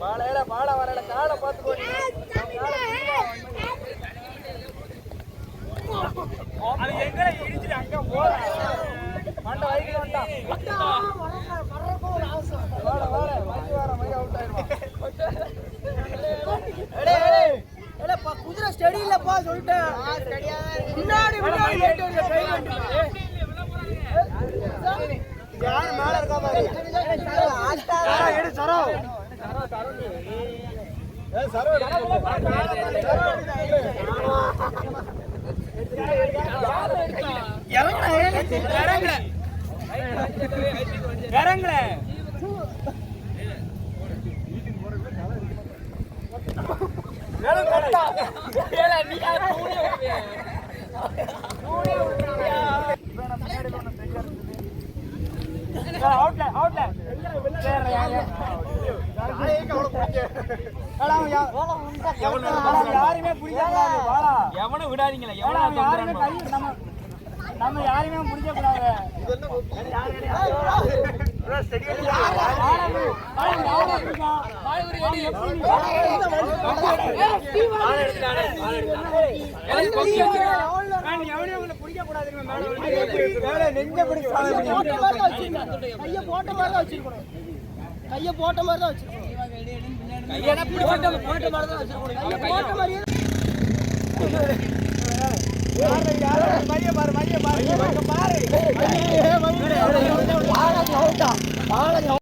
பாலையில பாலை வரல காலை பார்த்து குதிரை ஸ்டடி இல்லப்பா சொல்லிட்டேன். முன்னாடி முன்னாடி யாரு மேல இருக்கா பாரு? சரோ. இறங்கல இறங்கல யாருமே வாடா எவனும் விடாதீங்களா எவ்வளவு யாருமே கை நம்ம நம்ம யாரையுமே முடிக்க கூடாது கைய போட்ட மாதிரி தான் வச்சிருக்கணும் கைய போட்ட மாதிரி தான் வச்சிருக்கணும் போட்ட மாதிரி தான் வச்சிருக்கணும் போட்ட மாதிரியே மைய பாரு மைய பாரு பாரு